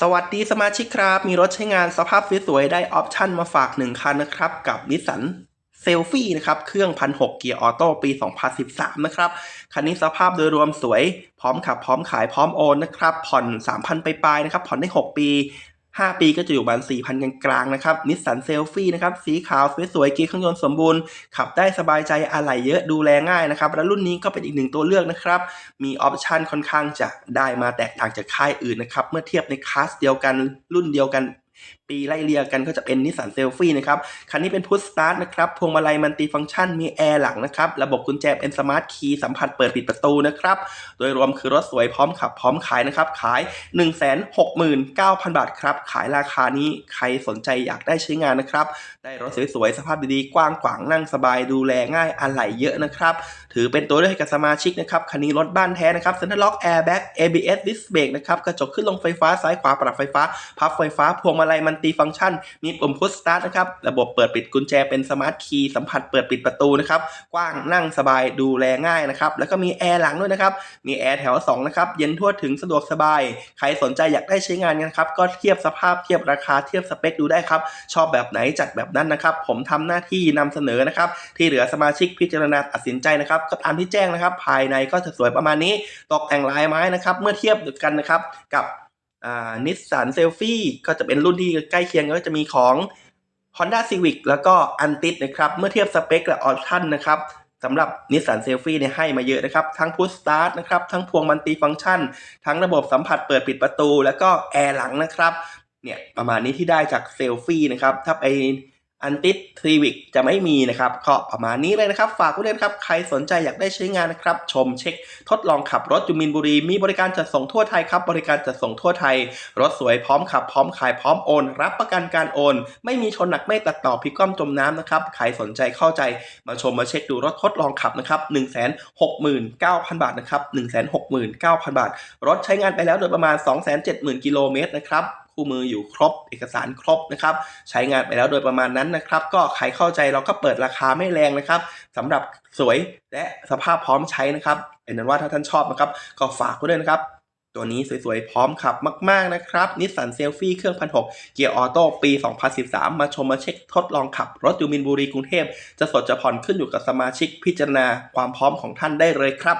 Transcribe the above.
สวัสดีสมาชิกครับ มีรถใช้งานสภาพสวยๆได้ออปชั่นมาฝาก 1 คันนะครับ กับนิสสันเซลฟี่นะครับ เครื่อง1,600เกียร์ออโต้ปี 2013 นะครับ คันนี้สภาพโดยรวมสวย พร้อมขับพร้อมขายพร้อมโอนนะครับ ผ่อน 3,000 ไปปลายๆนะครับ ผ่อนได้ 6 ปี 5 ปีก็จะอยู่ประมาณ4,000กลางๆนะครับนิสสันเซลฟี่นะครับสีขาวสวยๆเกียร์เครื่องยนต์สมบูรณ์ ขับได้สบายใจอะไหล่เยอะดูแลง่ายนะครับ และรุ่นนี้ก็เป็นอีกหนึ่งตัวเลือกนะครับ มีออปชันค่อนข้างจะได้มาแตกต่างจากค่ายอื่นนะครับ เมื่อเทียบในคลาสเดียวกันรุ่นเดียวกัน ปีไล่เรียกันก็จะเป็นนิสสันเซลฟี่นะครับ คันนี้เป็นพุ s สตาร์ทนะครับ พวงมาลัยมันติฟังก์ชัน มีแอร์หลังนะครับ ระบบกุญแจเป็นสมาร์ทคีย์สัมผัสเปิดปิดประตูนะครับ โดยรวมคือรถสวยพร้อมขับพร้อมขายนะครับ ขาย 169,000 บาทครับ ขายราคานี้ใครสนใจอยากได้ใช้งานนะครับ ได้รถสวยๆ สภาพดีๆ กว้างขวางนั่งสบายดูแลง่ายอะไหล่เยอะนะครับ ถือเป็นตัวเลือกให้กับสมาชิกนะครับ คันนี้รถบ้านแท้นะครับเซ็นทรัลล็อกแอร์แบ็ก ABS ดิสเบรกนะครับ กระจกขึ้นลงไฟฟ้าซ้ายขวาปรับไฟฟ้า พับไฟฟ้า พวงมาลัยมันตีฟังก์ชัน มีปุ่มพุ s สตาร์ทนะครับ ระบบเปิดปิดกุญแจเป็นสมาร์ทคีย์สัมผัสเปิดปิดประตูนะครับ กว้างนั่งสบายดูแลง่ายนะครับ แล้วก็มีแอร์หลังด้วยนะครับ มีแอร์แถว2นะครับ เย็นทั่วถึงสะดวกสบาย ใครสนใจอยากได้ใช้งานกันครับ ก็เทียบสภาพเทียบราคาเทียบสเปคดูได้ครับ ชอบแบบไหนจัดแบบนั้นนะครับ ผมทำหน้าที่นำเสนอนะครับ ที่เหลือสมาชิกพิจารณาตัดสินใจนะครับ ก็ตามที่แจ้งนะครับ ภายในก็จะสวยประมาณนี้ ตกแต่งลายไม้นะครับ เมื่อเทียบกันนะครับกับ นิสสันเซลฟี่ก็จะเป็นรุ่นที่ใกล้เคียงก็จะมีของ Honda Civic แล้วก็อันติดนะครับ เมื่อเทียบสเปคและออปชั่นนะครับสำหรับนิสสันเซลฟี่เนี่ยให้มาเยอะนะครับ ทั้งพุชสตาร์ทนะครับ ทั้งพวงมันตีฟังก์ชัน ทั้งระบบสัมผัสเปิดปิดประตู แล้วก็แอร์หลังนะครับ เนี่ยประมาณนี้ที่ได้จากเซลฟี่นะครับ ถ้าไป อันติดซีวิกจะไม่มีนะครับก็ประมาณนี้เลยนะครับ ฝากไว้เลยนครับ ใครสนใจอยากได้ใช้งานนะครับ ชมเช็ค ทดลองขับรถจุมินบุรี มีบริการจัดส่งทั่วไทยครับ บริการจัดส่งทั่วไทย รถสวยพร้อมขับ พร้อมขายพร้อมโอน รับประกันการโอน ไม่มีชนหนักไม่ตัดต่อพิกคว่ำจมน้ำนะครับ ใครสนใจเข้าใจมาชมมาเช็คดูรถทดลองขับนะครับ169,000บาทนะครับ169,000บาท รถใช้งานไปแล้วโดยประมาณ270,000กิโลเมตรนะครับคู่มืออยู่ครบ เอกสารครบนะครับใช้งานไปแล้วโดยประมาณนั้นนะครับก็ใครเข้าใจเราก็เปิดราคาไม่แรงนะครับสำหรับสวยและสภาพพร้อมใช้นะครับเป็นนั้นว่าถ้าท่านชอบนะครับก็ฝากไว้ด้วยนะครับตัวนี้สวยๆ พร้อมขับมากๆนะครับนิสสันเซลฟี่เครื่องพันหกเกียร์ออโต้ปี 2013 มาชมมาเช็คทดลองขับ รถอยู่มินบุรีกรุงเทพ จะสดจะผ่อนขึ้นอยู่กับสมาชิกพิจารณาความพร้อมของท่านได้เลยครับ